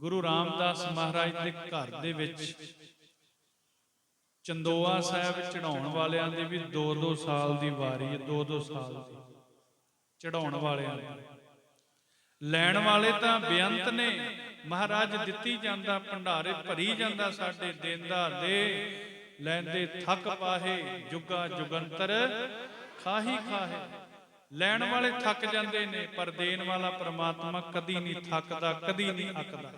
ਗੁਰੂ ਰਾਮਦਾਸ ਮਹਾਰਾਜ ਦੇ ਘਰ ਦੇ ਵਿੱਚ ਚੰਦੋਆ ਸਾਹਿਬ ਚੜਾਉਣ ਵਾਲਿਆਂ ਦੀ ਵੀ 2-2 ਸਾਲ ਦੀ ਵਾਰੀ ਹੈ 2-2 ਸਾਲ ਦੀ। ਚੜਾਉਣ ਵਾਲਿਆਂ ਦੀ। ਲੈਣ ਵਾਲੇ ਤਾਂ ਬੇਅੰਤ ਨੇ। ਮਹਾਰਾਜ ਦਿੱਤੀ ਜਾਂਦਾ, ਭੰਡਾਰੇ ਭਰੀ ਜਾਂਦਾ ਸਾਡੇ ਦੇਂਦਾ ਦੇ। ਲੈਂਦੇ ਥੱਕ ਪਾਹੇ, ਜੁਗਾ ਜੁਗੰਤਰ ਖਾਹੀ ਖਾਹੇ। ਲੈਣ ਵਾਲੇ ਥੱਕ ਜਾਂਦੇ ਨੇ, ਪਰ ਦੇਣ ਵਾਲਾ ਪ੍ਰਮਾਤਮਾ ਕਦੀ ਨਹੀਂ ਥੱਕਦਾ, ਕਦੀ ਨਹੀਂ ਅੱਕਦਾ।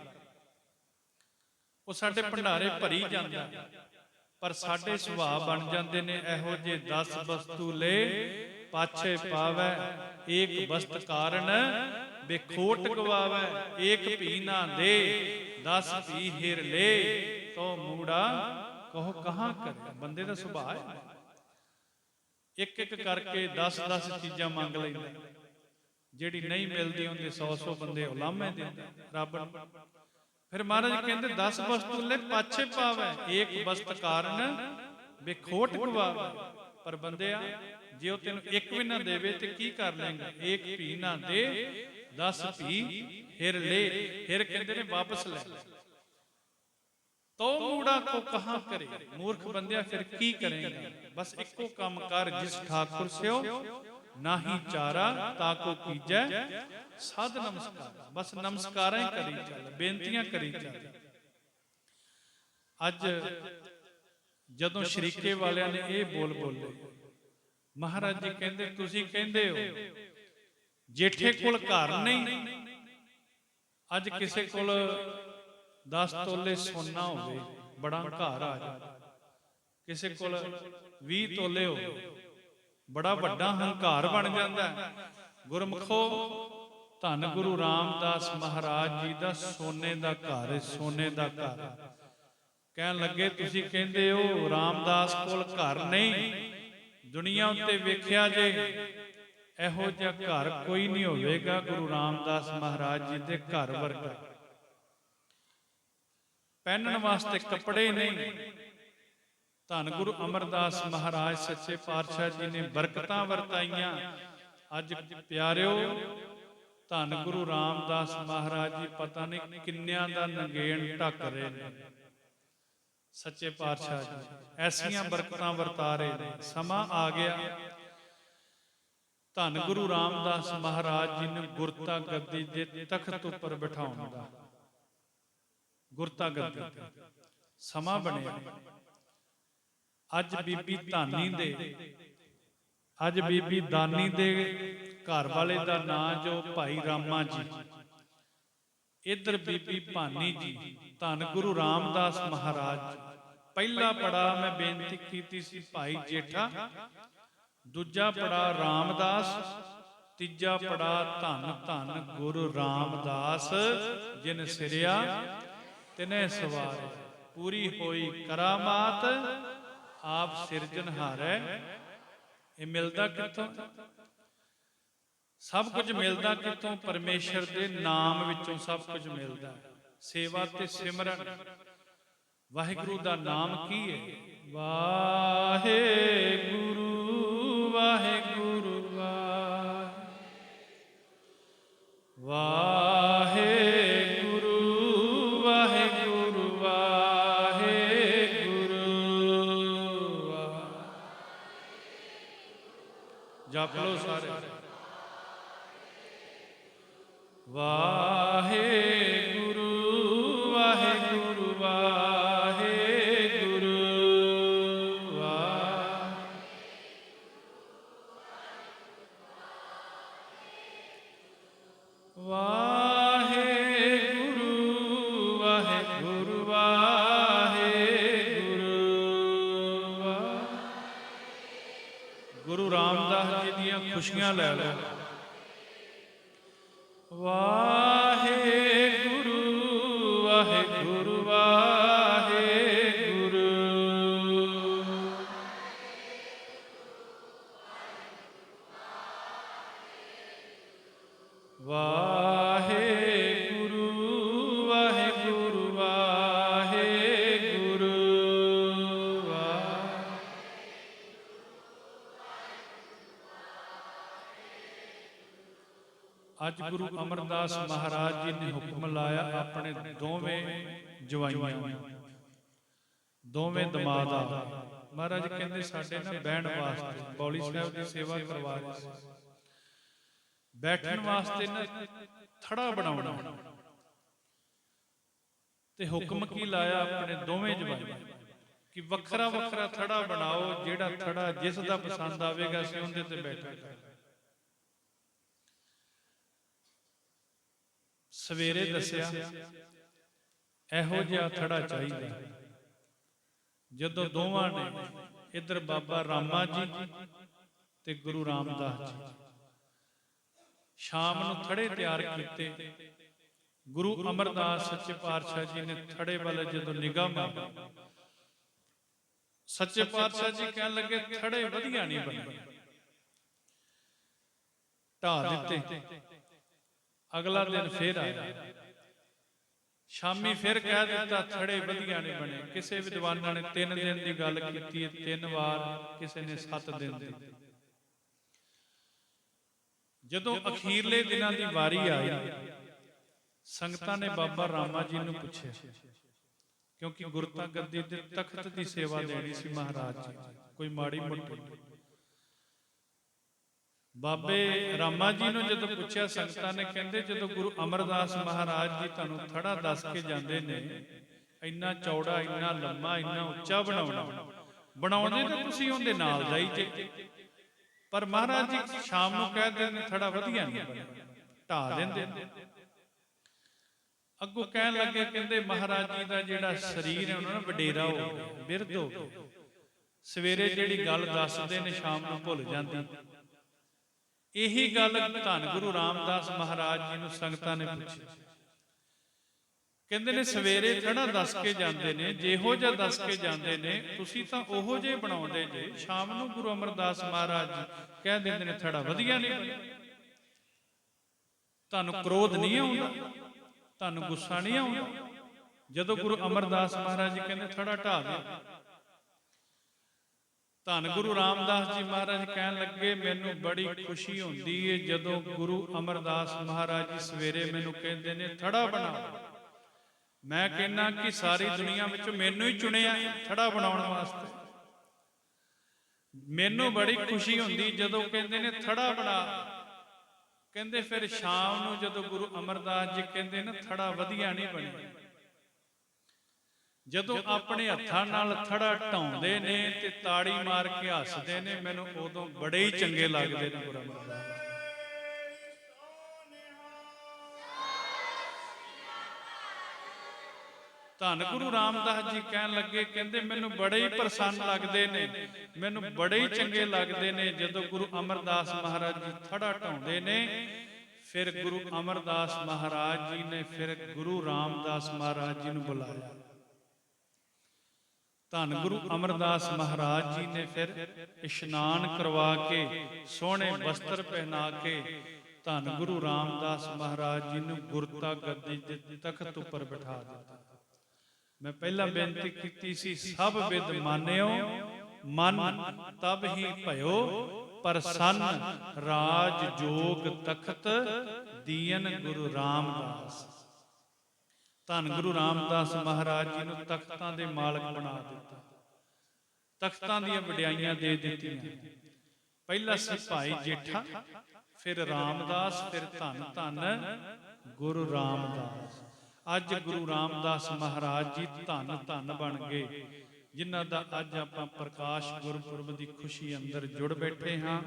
ਉਹ ਸਾਡੇ ਭੰਡਾਰੇ ਭਰੀ ਜਾਂਦਾ। ਪਰ ਸਾਡੇ ਸੁਭਾਅ ਬਣ ਜਾਂਦੇ ਨੇ, ਇਹੋ ਜੇ 10 ਵਸਤੂ ਲੈ, ਪਾਛੇ ਪਾਵੈ, ਏਕ ਵਸਤ ਕਾਰਨ ਬੇਖੋਟ ਗਵਾਵੈ, ਏਕ ਭੀ ਨਾ ਦੇ 10 ਭੀ ਹਿਰ ਲੈ ਤੋ ਮੂੜਾ ਕਹੋ ਕਹਾਂ ਕਰੇ। ਬੰਦੇ ਦਾ ਸੁਭਾਅ ਹੈ। ਇੱਕ ਇੱਕ ਕਰਕੇ 10 10 ਚੀਜ਼ਾਂ ਮੰਗ ਲੈਂਦਾ। ਜਿਹੜੀ ਨਹੀਂ ਮਿਲਦੀ ਉਹਦੇ 100 100 ਬੰਦੇ ਉਲਾਮੇ ਦਿੰਦਾ। ਰੱਬ ਫਿਰ ਮਹਾਰਾਜ ਕਹਿੰਦੇ 10 ਵਸਤੂ ਲੈ, ਪਾਛੇ ਪਾਵੈ। ਏਕ ਵਸਤ ਕਾਰਨ ਬੇਖੋਟ ਗਵਾਵੈ ਪਰ ਬੰਦਿਆ, ਜੇ ਉਹ ਤੈਨੂੰ ਇੱਕ ਵੀ ਨਾ ਦੇਵੇ ਤੇ ਕੀ ਕਰ ਲੇਗਾ ਏਕ ਭੀ ਨਾ ਦੇ 10 ਭੀ ਹਿਰ ਲੈ। ਫਿਰ ਕਹਿੰਦੇ ਨੇ ਵਾਪਸ ਲੈ। ਤੋ ਮੂੜਾ ਕੋ ਕਹਾਂ ਕਰੇ? ਮੂਰਖ ਬੰਦਿਆ, ਫਿਰ ਕੀ ਕਰੇਗਾ? ਬਸ ਇੱਕੋ ਕੰਮ ਕਰ ਜਿਸ ਠਾਕੁਰ ਸਿਓ ਨਾਹੀ ਚਾਰਾ ਤਾ ਕੀਜੈ। ਸਾਧ ਨਮਸਕਾਰ। ਬਸ ਨਮਸਕਾਰਾਂ ਹੀ ਕਰੀ ਚੱਲ, ਬੇਨਤੀਆਂ ਕਰੀ ਚੱਲ। ਅੱਜ ਜਦੋਂ ਸ਼ਰੀਕੇ ਵਾਲਿਆਂ ਨੇ ਇਹ ਬੋਲ ਬੋਲੇ, ਮਹਾਰਾਜ ਜੀ ਕਹਿੰਦੇ, ਤੁਸੀਂ ਕਹਿੰਦੇ ਹੋ, ਜੇਠੇ ਕੋਲ ਘਰ ਨਹੀਂ, ਅੱਜ ਕਿਸੇ ਕੋਲ 10 ਤੋਲੇ ਸੋਨਾ ਹੋਵੇ, ਬੜਾ ਘਰ ਆ ਜਾ। ਕਿਸੇ ਕੋਲ 20 ਤੋਲੇ ਹੋਵੇ ਬੜਾ ਵੱਡਾ ਹੰਕਾਰ ਬਣ ਜਾਂਦਾ ਹੈ। ਗੁਰਮਖੋ ਧੰਨ ਗੁਰੂ ਰਾਮਦਾਸ ਮਹਾਰਾਜ ਜੀ ਦਾ ਸੋਨੇ ਦਾ ਘਰ ਸੋਨੇ ਦਾ ਘਰ। ਕਹਿਣ ਲੱਗੇ ਤੁਸੀਂ ਕਹਿੰਦੇ ਹੋ ਰਾਮਦਾਸ ਕੋਲ ਘਰ ਨਹੀਂ। ਦੁਨੀਆ ਉੱਤੇ ਵੇਖਿਆ ਜੇ ਇਹੋ ਜਿਹਾ ਘਰ ਕੋਈ ਨਹੀਂ ਹੋਵੇਗਾ ਗੁਰੂ ਰਾਮਦਾਸ ਮਹਾਰਾਜ ਜੀ ਦੇ ਘਰ ਵਰਗਾ। ਪਹਿਨਣ ਵਾਸਤੇ ਕੱਪੜੇ ਨਹੀਂ। ਧੰਨ ਗੁਰੂ ਅਮਰਦਾਸ ਮਹਾਰਾਜ, ਸੱਚੇ ਪਾਤਸ਼ਾਹ ਜੀ ਨੇ ਬਰਕਤਾਂ ਵਰਤਾਈਆਂ। ਅੱਜ ਪਿਆਰਿਓ, ਧੰਨ ਗੁਰੂ ਰਾਮਦਾਸ ਮਹਾਰਾਜ ਜੀ, ਪਤਾ ਨਹੀਂ ਕਿੰਨਿਆਂ ਦਾ ਨੰਗੇਣ ਢੱਕ ਰਹੇ ਨੇ। ਸੱਚੇ ਪਾਤਸ਼ਾਹ ਜੀ, ਐਸੀਆਂ ਬਰਕਤਾਂ ਵਰਤਾ ਰਹੇ ਨੇ। ਸਮਾਂ ਆ ਗਿਆ। ਧੰਨ ਗੁਰੂ ਰਾਮਦਾਸ ਮਹਾਰਾਜ ਜੀ ਨੇ ਗੁਰਤਾ ਗੱਦੀ ਦੇ ਤਖਤ ਉੱਪਰ ਬਿਠਾਉਣ ਦਾ। ਗੁਰਤਾ ਗੱਦੀ ਸਮਾਂ ਬਣਿਆ। ਅੱਜ ਬੀਬੀ ਧਾਨੀ ਦੇ ਅੱਜ ਬੀਬੀ ਦਾਨੀ ਦੇ ਘਰ ਵਾਲੇ ਦਾ ਨਾਂ ਜੋ ਭਾਈ ਰਾਮਾ ਜੀ। ਇਧਰ ਬੀਬੀ ਭਾਨੀ ਜੀ ਧੰਨ ਗੁਰੂ ਰਾਮਦਾਸ ਮਹਾਰਾਜ। ਪਹਿਲਾ ਪੜਾ ਮੈਂ ਬੇਨਤੀ ਕੀਤੀ ਸੀ ਭਾਈ ਜੇਠਾ। ਦੂਜਾ ਪੜਾ ਰਾਮਦਾਸ। ਤੀਜਾ ਪੜਾ ਧੰਨ ਧੰਨ ਗੁਰੂ ਰਾਮਦਾਸ। ਜਿਨ ਸਿਰਿਆ ਤਿਨੇ ਸਵਾਰ। ਪੂਰੀ ਹੋਈ ਕਰਾਮਾਤ। ਆਪ ਸਿਰਜਣਹਾਰੈ ਇਹ ਮਿਲਦਾ ਕਿੱਥੋਂ? ਸਭ ਕੁਝ ਮਿਲਦਾ ਕਿੱਥੋਂ? ਪਰਮੇਸ਼ਰ ਦੇ ਨਾਮ ਵਿੱਚੋਂ ਸਭ ਕੁਝ ਮਿਲਦਾ। ਸੇਵਾ ਤੇ ਸਿਮਰਨ। ਵਾਹਿਗੁਰੂ ਦਾ ਨਾਮ ਕੀ ਹੈ ਵਾਹਿਗੁਰੂ ਵਾਹਿਗੁਰੂ, ਵਾਹਿ- ਖੁਸ਼ੀਆਂ ਲੈ ਲੈ। ਅੱਜ ਗੁਰੂ ਅਮਰਦਾਸ ਮਹਾਰਾਜ ਜੀ ਨੇ ਹੁਕਮ ਲਾਇਆ ਆਪਣੇ ਦੋਵੇਂ ਜਵਾਈਆਂ ਦੋਵੇਂ ਦਮਾਦ। ਮਹਾਰਾਜ ਕਹਿੰਦੇ ਸਾਡੇ ਨਾ ਬਹਿਣ ਵਾਸਤੇ, ਬੌਲੀ ਸਾਹਿਬ ਦੀ ਸੇਵਾ ਕਰਵਾ ਬੈਠਣ ਵਾਸਤੇ ਨਾ ਥੜਾ ਬਣਾਉਣਾ। ਤੇ ਹੁਕਮ ਕੀ ਲਾਇਆ ਆਪਣੇ ਦੋਵੇਂ ਜਵਾਈਆਂ? ਕਿ ਵੱਖਰਾ ਵੱਖਰਾ ਥੜਾ ਬਣਾਓ ਜਿਹੜਾ ਥੜਾ ਜਿਸ ਦਾ ਪਸੰਦ ਆਵੇਗਾ ਅਸੀਂ ਉਹਦੇ ਤੇ ਬੈਠਾਂਗੇ ਸਵੇਰੇ ਦੱਸਿਆ ਇਹੋ ਜਿਹਾ ਥੜਾ ਚਾਹੀਦਾ। ਜਦੋਂ ਦੋਵਾਂ ਨੇ ਇੱਧਰ ਬਾਬਾ ਰਾਮਾ ਜੀ ਤੇ ਗੁਰੂ ਰਾਮਦਾਸ ਜੀ। ਸ਼ਾਮ ਨੂੰ ਥੜੇ ਤਿਆਰ ਕੀਤੇ। ਗੁਰੂ ਅਮਰਦਾਸ ਸੱਚੇ ਪਾਤਸ਼ਾਹ ਜੀ ਨੇ ਥੜੇ ਵੱਲ ਜਦੋਂ ਨਿਗਾਹ ਮਾਰੀ। ਸੱਚੇ ਪਾਤਸ਼ਾਹ ਜੀ ਕਹਿਣ ਲੱਗੇ ਥੜੇ ਵਧੀਆ ਨਹੀਂ ਬਣੇ ਢਾ ਦਿੱਤੇ। ਅਗਲਾ ਦਿਨ ਫੇਰ ਆਇਆ ਸ਼ਾਮੀ ਫਿਰ ਕਹਿ ਦਿੱਤਾ ਥੜੇ ਵਧੀਆ ਨਹੀਂ ਬਣੇ। ਕਿਸੇ ਵਿਦਵਾਨਾਂ ਨੇ 3 ਦਿਨ ਦੀ ਗੱਲ ਕੀਤੀ ਹੈ, ਤਿੰਨ ਵਾਰ ਕਿਸੇ ਨੇ 7 ਦਿਨ ਦੀ। ਜਦੋਂ ਅਖੀਰਲੇ ਦਿਨਾਂ ਦੀ ਵਾਰੀ ਆਈ, ਸੰਗਤਾਂ ਨੇ ਬਾਬਾ ਰਾਮਾ ਜੀ ਨੂੰ ਪੁੱਛਿਆ, ਕਿਉਂਕਿ ਗੁਰਤਾ ਗੱਦੀ ਤੇ ਤਖਤ ਦੀ ਸੇਵਾ ਦੇਣੀ ਸੀ ਮਹਾਰਾਜ ਜੀ, ਕੋਈ ਮਾੜੀ ਮੋਟੀ। ਬਾਬੇ ਰਾਮਾ ਜੀ ਨੂੰ ਜਦੋਂ ਪੁੱਛਿਆ, ਸੰਗਤਾਂ ਨੇ ਕਹਿੰਦੇ, ਜਦੋਂ ਗੁਰੂ ਅਮਰਦਾਸ ਮਹਾਰਾਜ ਜੀ ਤੁਹਾਨੂੰ ਥੜਾ ਦੱਸ ਕੇ ਜਾਂਦੇ ਨੇ, ਇੰਨਾ ਚੌੜਾ, ਇੰਨਾ ਲੰਮਾ, ਇੰਨਾ ਉੱਚਾ ਬਣਾਉਣਾ, ਬਣਾਉਂਦੇ ਤਾਂ ਤੁਸੀਂ ਉਹਦੇ ਨਾਲ ਜਾਈ ਜੇ। ਪਰ ਮਹਾਰਾਜ ਜੀ ਸ਼ਾਮ ਨੂੰ ਕਹਿ ਦਿੰਦੇ ਨੇ, ਥੜਾ ਵਧੀਆ ਨਹੀਂ ਬਣਿਆ ਢਾ ਦਿੰਦੇ ਨੇ। ਅੱਗੋਂ ਕਹਿਣ ਲੱਗੇ, ਕਹਿੰਦੇ ਮਹਾਰਾਜ ਜੀ ਦਾ ਜਿਹੜਾ ਸਰੀਰ ਹੈ, ਉਹਨਾਂ ਨੂੰ ਵਡੇਰਾ ਹੋ ਗਿਆ, ਬਿਰਧ ਹੋ ਗਿਆ। ਸਵੇਰੇ ਜਿਹੜੀ ਗੱਲ ਦੱਸਦੇ ਨੇ, ਸ਼ਾਮ ਨੂੰ ਭੁੱਲ ਜਾਂਦੀ। ਇਹੀ ਗੱਲ ਧੰਨ ਗੁਰੂ ਰਾਮਦਾਸ ਮਹਾਰਾਜ ਜੀ ਨੂੰ ਸੰਗਤਾਂ ਨੇ ਪੁੱਛੀ ਕਹਿੰਦੇ ਨੇ ਸਵੇਰੇ ਥੜਾ ਦੱਸ ਕੇ ਜਾਂਦੇ ਨੇ ਜਿਹੋ ਜਿਹਾ ਦੱਸ ਕੇ ਜਾਂਦੇ ਨੇ ਤੁਸੀਂ ਤਾਂ ਉਹੋ ਜਿਹੇ ਬਣਾਉਂਦੇ ਜੇ ਸ਼ਾਮ ਨੂੰ ਗੁਰੂ ਅਮਰਦਾਸ ਮਹਾਰਾਜ ਜੀ ਕਹਿ ਦਿੰਦੇ ਨੇ ਥੜਾ ਵਧੀਆ ਨਹੀਂ ਬਣਿਆ ਤੁਹਾਨੂੰ ਕ੍ਰੋਧ ਨਹੀਂ ਆਉਂਦਾ? ਤੁਹਾਨੂੰ ਗੁੱਸਾ ਨਹੀਂ ਆਉਂਦਾ? ਜਦੋਂ ਗੁਰੂ ਅਮਰਦਾਸ ਮਹਾਰਾਜ ਜੀ ਕਹਿੰਦੇ ਥੜਾ ਢਾ ਦੇ। ਧੰਨ ਗੁਰੂ ਰਾਮਦਾਸ ਜੀ ਮਹਾਰਾਜ ਕਹਿਣ ਲੱਗੇ, ਮੈਨੂੰ ਬੜੀ ਖੁਸ਼ੀ ਹੁੰਦੀ ਏ ਜਦੋਂ ਗੁਰੂ ਅਮਰਦਾਸ ਮਹਾਰਾਜ ਜੀ ਸਵੇਰੇ ਮੈਨੂੰ ਕਹਿੰਦੇ ਨੇ, ਥੜਾ ਬਣਾ। ਮੈਂ ਕਹਿੰਨਾ ਕਿ ਸਾਰੀ ਦੁਨੀਆ ਵਿੱਚ ਮੈਨੂੰ ਹੀ ਚੁਣਿਆ ਥੜਾ ਬਣਾਉਣ ਵਾਸਤੇ। ਮੈਨੂੰ ਬੜੀ ਖੁਸ਼ੀ ਹੁੰਦੀ ਜਦੋਂ ਕਹਿੰਦੇ ਨੇ, ਥੜਾ ਬਣਾ। ਕਹਿੰਦੇ ਫਿਰ ਸ਼ਾਮ ਨੂੰ ਜਦੋਂ ਗੁਰੂ ਅਮਰਦਾਸ ਜੀ ਕਹਿੰਦੇ ਨੇ, ਥੜਾ ਵਧੀਆ ਨਹੀਂ ਬਣਿਆ ਜਦੋਂ ਆਪਣੇ ਹੱਥਾਂ ਨਾਲ ਥੜਾ ਢਾਉਂਦੇ ਨੇ ਤੇ ਤਾੜੀ ਮਾਰ ਕੇ ਹੱਸਦੇ ਨੇ ਮੈਨੂੰ ਉਦੋਂ ਬੜੇ ਹੀ ਚੰਗੇ ਲੱਗਦੇ ਨੇ ਗੁਰੂ ਅਮਰਦਾਸ ਧੰਨ ਗੁਰੂ ਰਾਮਦਾਸ ਜੀ ਕਹਿਣ ਲੱਗੇ ਕਹਿੰਦੇ ਮੈਨੂੰ ਬੜੇ ਹੀ ਪ੍ਰਸੰਨ ਲੱਗਦੇ ਨੇ। ਮੈਨੂੰ ਬੜੇ ਹੀ ਚੰਗੇ ਲੱਗਦੇ ਨੇ। ਜਦੋਂ ਗੁਰੂ ਅਮਰਦਾਸ ਮਹਾਰਾਜ ਜੀ ਥੜਾ ਢਾਉਂਦੇ ਨੇ ਫਿਰ ਗੁਰੂ ਅਮਰਦਾਸ ਮਹਾਰਾਜ ਜੀ ਨੇ ਫਿਰ ਗੁਰੂ ਰਾਮਦਾਸ ਮਹਾਰਾਜ ਜੀ ਨੂੰ ਬੁਲਾਇਆ। ਧੰਨ ਗੁਰੂ ਅਮਰਦਾਸ ਮਹਾਰਾਜ ਜੀ ਨੇ ਫਿਰ ਇਸ਼ਨਾਨ ਕਰਵਾ ਕੇ, ਸੋਹਣੇ ਵਸਤਰ ਪਹਿਨਾ ਕੇ ਧੰਨ ਗੁਰੂ ਰਾਮਦਾਸ ਮਹਾਰਾਜ ਜੀ ਨੂੰ ਗੁਰਤਾ ਗੱਦੀ ਦੇ ਤਖਤ ਉੱਪਰ ਬਿਠਾ ਦਿੱਤਾ। ਮੈਂ ਪਹਿਲਾਂ ਬੇਨਤੀ ਕੀਤੀ ਸੀ, ਸਭ ਵਿਦ ਮਾਨਿਓ, ਮਨ ਤਬ ਹੀ ਭਇਓ ਪ੍ਰਸੰਨ ਰਾਜ ਜੋਗ ਤਖਤ ਦੀਨ ਗੁਰੂ ਰਾਮਦਾਸ। ਧੰਨ ਗੁਰੂ ਰਾਮਦਾਸ ਮਹਾਰਾਜ ਜੀ ਨੂੰ ਤਖਤਾਂ ਦੇ ਮਾਲਕ ਬਣਾ ਦਿੱਤਾ। ਤਖਤਾਂ ਦੀਆਂ ਵਡਿਆਈਆਂ ਦੇ ਦਿੱਤੀਆਂ। ਪਹਿਲਾ ਸੀ ਭਾਈ ਜੇਠਾ, ਫਿਰ ਰਾਮਦਾਸ, ਫਿਰ ਧੰਨ ਧੰਨ ਗੁਰੂ ਰਾਮਦਾਸ। ਅੱਜ ਗੁਰੂ ਰਾਮਦਾਸ ਮਹਾਰਾਜ ਜੀ ਧੰਨ ਧੰਨ ਬਣ ਗਏ, ਜਿਨ੍ਹਾਂ ਦਾ ਅੱਜ ਆਪਾਂ ਪ੍ਰਕਾਸ਼ ਗੁਰਪੁਰਬ ਦੀ ਖੁਸ਼ੀ ਅੰਦਰ ਜੁੜ ਬੈਠੇ ਹਾਂ।